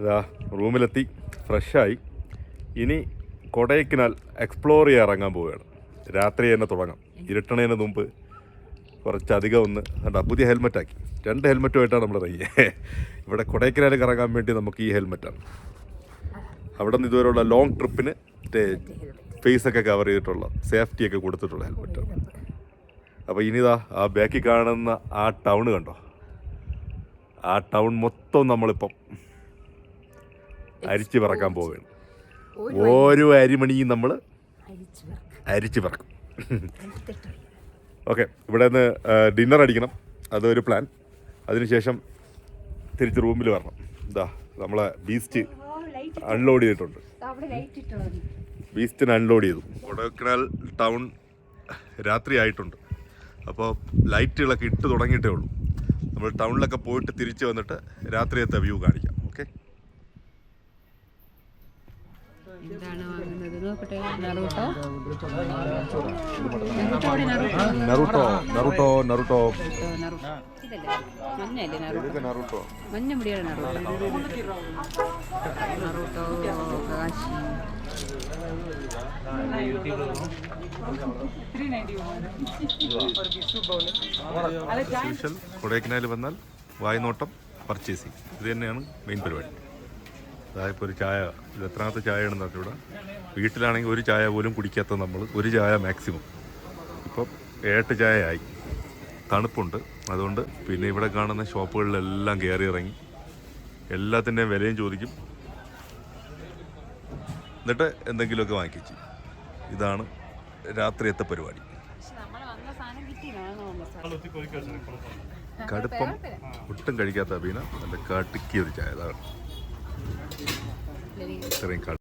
ഇതാ റൂമിലെത്തി. ഫ്രഷായി. ഇനി കൊടൈക്കനാൽ എക്സ്പ്ലോർ ചെയ്യാൻ ഇറങ്ങാൻ പോവുകയാണ്. രാത്രി തന്നെ തുടങ്ങാം. ഇരുട്ടണേന് മുമ്പ് കുറച്ചധികം ഒന്ന് കണ്ടാ പുതിയ ഹെൽമെറ്റാക്കി രണ്ട് ഹെൽമെറ്റുമായിട്ടാണ് നമ്മൾ ഇറങ്ങിയത് ഇവിടെ കൊടൈക്കനാൽ കറങ്ങാൻ വേണ്ടി നമുക്ക് ഈ ഹെൽമെറ്റാണ് അവിടെ നിന്ന് ഇതുവരെയുള്ള ലോങ് ട്രിപ്പിന് ഫേസൊക്കെ കവർ ചെയ്തിട്ടുള്ള സേഫ്റ്റിയൊക്കെ കൊടുത്തിട്ടുള്ള ഹെൽമെറ്റാണ് അപ്പോൾ ഇനിതാ ആ ബാക്കിൽ കാണുന്ന ആ ടൗൺ കണ്ടോ? ആ ടൗൺ മൊത്തം നമ്മളിപ്പം അരിച്ചു പറക്കാൻ പോവുകയാണ്. ഓരോ അരിമണിയും നമ്മൾ അരിച്ചു പറക്കും. ഓക്കെ ഇവിടെ നിന്ന് ഡിന്നർ അടിക്കണം. അതൊരു പ്ലാൻ അതിനുശേഷം തിരിച്ച് റൂമിൽ വരണം. ഇതാ നമ്മളെ ബീസ്റ്റ് അൺലോഡ് ചെയ്തിട്ടുണ്ട്. ബീസ്റ്റിന് അൺലോഡ് ചെയ്തു. കൊടൈക്കനാൽ ടൗൺ രാത്രി ആയിട്ടുണ്ട്. അപ്പോൾ ലൈറ്റുകളൊക്കെ ഇട്ട് തുടങ്ങിയിട്ടേ ഉള്ളൂ. നമ്മൾ ടൗണിലൊക്കെ പോയിട്ട് തിരിച്ച് വന്നിട്ട് രാത്രിയത്തെ വ്യൂ കാണിക്കാം ഓക്കെ എന്താണ് വാങ്ങുന്നത്? നോക്കട്ടെ Naruto? Naruto Naruto Naruto. Naruto Naruto. ഇതല്ലേ മഞ്ഞല്ലേ നറൂട്ടോ. നറുട്ടോ മഞ്ഞ മുടിയാണ് നറൂട്ടോ കാശി വന്നാൽ വായ്നോട്ടം പർച്ചേസിങ് ഇത് തന്നെയാണ് മെയിൻ പരിപാടി. അതായപ്പോൾ ഒരു ചായ ഇത് എത്രാമത്തെ ചായയാണെന്ന് അറിഞ്ഞൂടാ. വീട്ടിലാണെങ്കിൽ ഒരു ചായ പോലും കുടിക്കാത്ത നമ്മൾ ഒരു ചായ മാക്സിമം. ഇപ്പം ഏട്ട് ചായയായി. ആയി തണുപ്പുണ്ട്. അതുകൊണ്ട് പിന്നെ ഇവിടെ കാണുന്ന ഷോപ്പുകളിലെല്ലാം കയറി ഇറങ്ങി. എല്ലാത്തിന്റെയും വിലയും ചോദിക്കും. എന്നിട്ട് എന്തെങ്കിലുമൊക്കെ വാങ്ങിച്ചു ഇതാണ് രാത്രിയത്തെ പരിപാടി. കടുപ്പം ഒട്ടും കഴിക്കാത്ത അബീന നല്ല കടുക്കിയ ഒരു ചായ. അതാണ് ഇത്രയും കടു.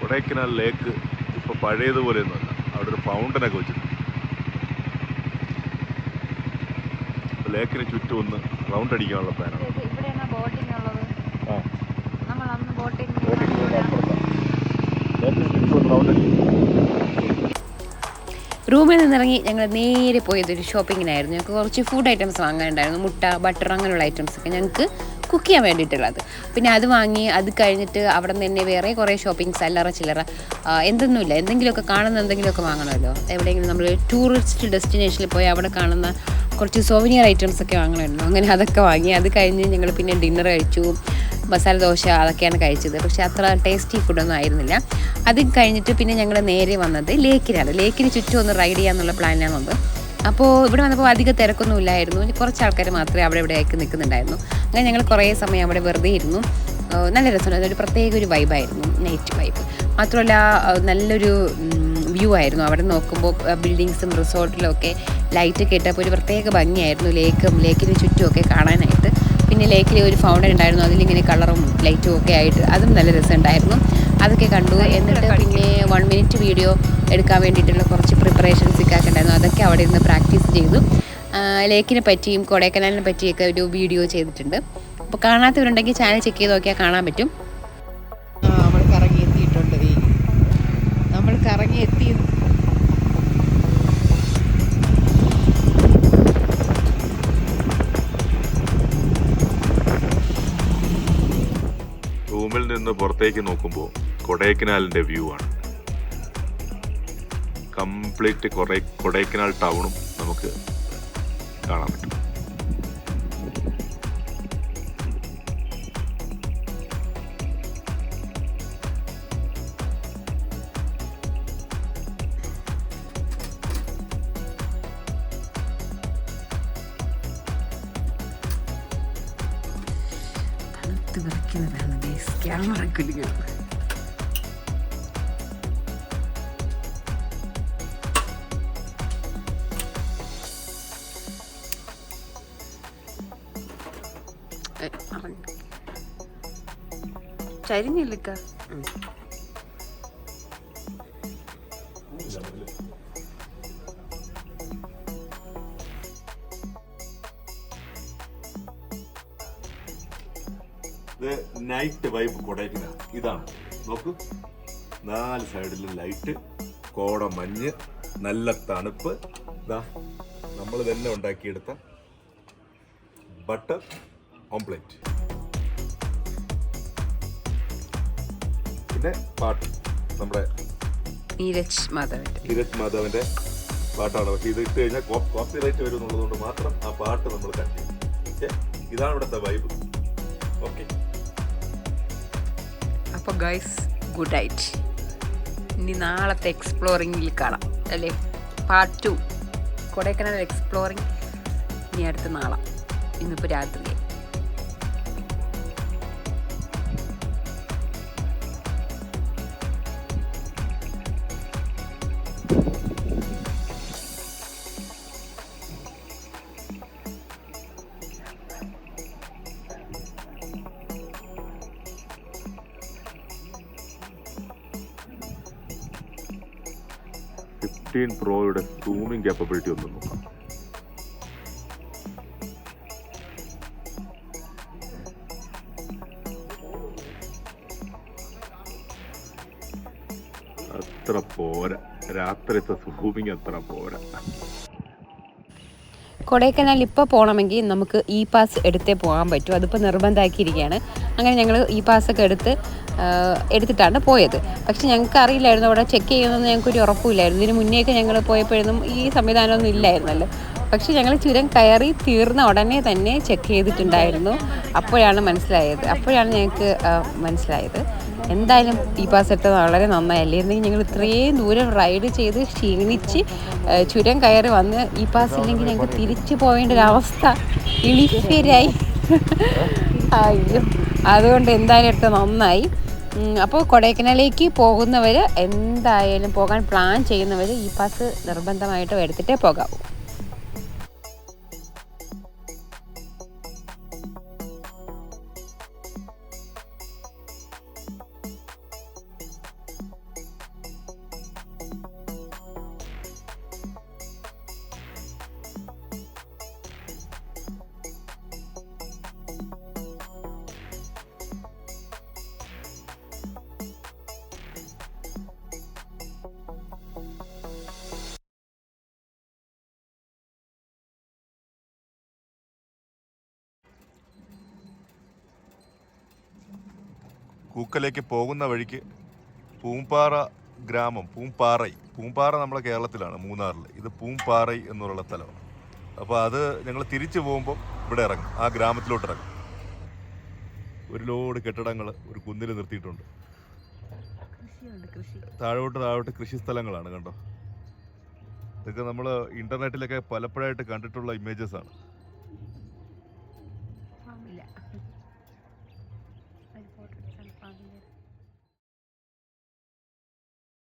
കൊടൈക്കനാൽ ലേക്ക് ഇപ്പൊ പഴയതുപോലെയൊന്നുമല്ല. അവിടെ ഒരു ഫൗണ്ടനൊക്കെ വെച്ചിട്ടുണ്ട്. ലേക്കിന് ചുറ്റും ഒന്ന് റൗണ്ട് അടിക്കാനുള്ള പ്ലാനാണ് ആ. ലേക്കിന് ചുറ്റും ഒന്ന് റൗണ്ട് അടിക്കും. റൂമിൽ നിന്നിറങ്ങി ഞങ്ങൾ നേരെ പോയത് ഒരു ഷോപ്പിങ്ങിനായിരുന്നു ഞങ്ങൾക്ക് കുറച്ച് ഫുഡ് ഐറ്റംസ് വാങ്ങാനുണ്ടായിരുന്നു. മുട്ട ബട്ടർ അങ്ങനെയുള്ള ഐറ്റംസ് ഒക്കെ ഞങ്ങൾക്ക് കുക്ക് ചെയ്യാൻ വേണ്ടിയിട്ടുള്ളത് പിന്നെ അത് വാങ്ങി അത് കഴിഞ്ഞിട്ട് അവിടെ നിന്ന് തന്നെ വേറെ കുറേ ഷോപ്പിംഗ്സ് അല്ലറ ചില്ലറ എന്തൊന്നുമില്ല. എന്തെങ്കിലുമൊക്കെ കാണുന്ന എന്തെങ്കിലുമൊക്കെ വാങ്ങണമല്ലോ. എവിടെയെങ്കിലും നമ്മൾ ടൂറിസ്റ്റ് ഡെസ്റ്റിനേഷനിൽ പോയി അവിടെ കാണുന്ന കുറച്ച് സോവിനിയർ ഐറ്റംസ് ഒക്കെ വാങ്ങണമായിരുന്നു. അങ്ങനെ അതൊക്കെ വാങ്ങി അത് കഴിഞ്ഞ് ഞങ്ങൾ പിന്നെ ഡിന്നർ കഴിച്ചു. മസാല ദോശ അതൊക്കെയാണ് കഴിച്ചത്. പക്ഷേ അത്ര ടേസ്റ്റി ഫുഡൊന്നും ആയിരുന്നില്ല. അത് കഴിഞ്ഞിട്ട് പിന്നെ ഞങ്ങൾ നേരെ വന്നത് ലേക്കിനാണ്. ലേക്കിന് ചുറ്റും ഒന്ന് റൈഡ് ചെയ്യാമെന്നുള്ള പ്ലാനിലാണ് വന്നത്. അപ്പോൾ ഇവിടെ വന്നപ്പോൾ അധികം തിരക്കൊന്നും ഇല്ലായിരുന്നു കുറച്ച് ആൾക്കാർ മാത്രമേ അവിടെ ഇവിടെയൊക്കെ നിൽക്കുന്നുണ്ടായിരുന്നു. അങ്ങനെ ഞങ്ങൾ കുറേ സമയം അവിടെ വെറുതെ ഇരുന്നു. നല്ല രസമുണ്ടായിരുന്നു ഒരു പ്രത്യേക ഒരു വൈബായിരുന്നു നൈറ്റ് വൈബ് മാത്രമല്ല നല്ലൊരു വ്യൂ ആയിരുന്നു. അവിടെ നോക്കുമ്പോൾ ബിൽഡിങ്സും റിസോർട്ടിലും ഒക്കെ ലൈറ്റൊക്കെ കേട്ടപ്പോൾ ഒരു പ്രത്യേക ഭംഗിയായിരുന്നു. ലേക്കും ലേക്കിന് ചുറ്റുമൊക്കെ കാണാനായിട്ട്. പിന്നെ ലേക്കിൽ ഒരു ഫൗണ്ടൻ ഉണ്ടായിരുന്നു. അതിലിങ്ങനെ കളറും ലൈറ്റും ഒക്കെ ആയിട്ട്. അതും നല്ല രസമുണ്ടായിരുന്നു. അതൊക്കെ കണ്ടു. എന്നിട്ട് പിന്നെ വൺ മിനിറ്റ് വീഡിയോ എടുക്കാൻ വേണ്ടിയിട്ടുള്ള കുറച്ച് പ്രിപ്പറേഷൻസ് ഒക്കെ ഉണ്ടായിരുന്നു അതൊക്കെ അവിടെ ഇരുന്ന് പ്രാക്ടീസ് ചെയ്തു. ലേക്കിനെ പറ്റിയും കൊടൈക്കനാലിനെ പറ്റിയൊക്കെ ഒരു വീഡിയോ ചെയ്തിട്ടുണ്ട്. അപ്പോൾ കാണാത്തവരുണ്ടെങ്കിൽ ചാനൽ ചെക്ക് ചെയ്ത് നോക്കിയാൽ കാണാൻ പറ്റും. നമ്മൾ കറങ്ങി എത്തിയിട്ടുണ്ട് നമ്മൾ കറങ്ങി എത്തി റൂമിൽ നിന്ന് പുറത്തേക്ക് നോക്കുമ്പോൾ കൊടൈക്കനാലിന്റെ വ്യൂ ആണ്. കംപ്ലീറ്റ് കുറെ കൊടൈക്കനാൽ ടൗണും നമുക്ക് കാണാൻ പറ്റും. വിറയ്ക്കുന്നതാണ് ക്യാമറ കുലുങ്ങുന്നത് ചരിഞ്ഞില്ലക്ക നൈറ്റ് വൈബ് കൊടൈക്കനാൽ ഇതാണ്. നോക്കൂ. നാല് സൈഡിലും ലൈറ്റ് കോട മഞ്ഞ് നല്ല തണുപ്പ്. ഇതാ നമ്മൾ തന്നെ ഉണ്ടാക്കിയെടുത്ത ബട്ടർ ഓംപ്ലേറ്റ്. പിന്നെ പാട്ട്. നമ്മുടെ നീരജ് മാധവന്റെ. മാധവന്റെ പാട്ടാണ്. പക്ഷേ ഇത് ഇട്ട് കഴിഞ്ഞാൽ കോപ്പി റൈറ്റ് വരും എന്നുള്ളതുകൊണ്ട് മാത്രം ആ പാട്ട് നമ്മൾ കണ്ടു ഓക്കെ ഇതാണ് ഇവിടുത്തെ വൈബ് ഓക്കെ അപ്പോൾ ഗൈസ് ഗുഡ് നൈറ്റ് ഇനി നാളത്തെ എക്സ്പ്ലോറിംഗിൽ കാണാം അല്ലേ? പാർട്ട് ടു കൊടൈക്കനാൽ എക്സ്പ്ലോറിംഗ് ഇനി അടുത്ത നാളാം. ഇന്നിപ്പോൾ രാത്രി. ഫിഫ്റ്റീൻ പ്രോയുടെ സൂമിംഗ് കേപ്പബിലിറ്റി ഒന്ന് നോക്കാം. അത്ര പോരാ. രാത്രിത്തെ സൂമിങ് അത്ര പോരാ. കൊടൈക്കനാൽ ഇപ്പോൾ പോകണമെങ്കിൽ നമുക്ക് ഇ പാസ് എടുത്തേ പോകാൻ പറ്റൂ. അതിപ്പോൾ നിർബന്ധമാക്കിയിരിക്കുകയാണ് അങ്ങനെ ഞങ്ങൾ ഇ ഒക്കെ എടുത്ത് എടുത്തിട്ടാണ് പോയത്. പക്ഷെ ഞങ്ങൾക്ക് അറിയില്ലായിരുന്നു അവിടെ ചെക്ക് ചെയ്യുന്നതെന്ന് ഞങ്ങൾക്കൊരു ഉറപ്പില്ലായിരുന്നു ഇതിന് മുന്നേയൊക്കെ ഞങ്ങൾ പോയപ്പോഴൊന്നും ഈ സംവിധാനമൊന്നും ഇല്ലായിരുന്നല്ലോ. പക്ഷെ ഞങ്ങൾ ചുരം കയറി തീർന്ന ഉടനെ തന്നെ ചെക്ക് ചെയ്തിട്ടുണ്ടായിരുന്നു. അപ്പോഴാണ് മനസ്സിലായത്. അപ്പോഴാണ് ഞങ്ങൾക്ക് മനസ്സിലായത്. എന്തായാലും ഈ പാസ് എടുത്തത് വളരെ നന്നായല്ലേ? അല്ലെങ്കിൽ ഞങ്ങൾ ഇത്രയും ദൂരം റൈഡ് ചെയ്ത് ക്ഷീണിച്ച് ചുരം കയറി വന്ന് ഈ പാസ് ഇല്ലെങ്കിൽ ഞങ്ങൾക്ക് തിരിച്ചു പോകേണ്ട ഒരു അവസ്ഥ ഇളിഫരായി അയ്യോ. അതുകൊണ്ട് എന്തായാലും ഇട്ട് നന്നായി. അപ്പോൾ കൊടൈക്കനാലിലേക്ക് പോകുന്നവർ എന്തായാലും പോകാൻ പ്ലാൻ ചെയ്യുന്നവർ ഈ പാസ് നിർബന്ധമായിട്ടും എടുത്തിട്ടേ പോകാവൂ. കൂക്കലേക്ക് പോകുന്ന വഴിക്ക് പൂമ്പാറ ഗ്രാമം പൂമ്പാറൈ. പൂമ്പാറ നമ്മുടെ കേരളത്തിലാണ് മൂന്നാറിൽ ഇത് പൂമ്പാറൈ എന്നുള്ള സ്ഥലമാണ്. അപ്പോൾ അത് ഞങ്ങൾ തിരിച്ചു പോകുമ്പോൾ ഇവിടെ ഇറങ്ങും. ആ ഗ്രാമത്തിലോട്ട് ഇറങ്ങും. ഒരു ലോഡ് കെട്ടിടങ്ങൾ ഒരു കുന്നിൽ നിർത്തിയിട്ടുണ്ട്. താഴോട്ട് താഴോട്ട് കൃഷി സ്ഥലങ്ങളാണ് കണ്ടോ? ഇതൊക്കെ നമ്മൾ ഇന്റർനെറ്റിലൊക്കെ പലപ്പോഴായിട്ട് കണ്ടിട്ടുള്ള ഇമേജസ് ആണ്.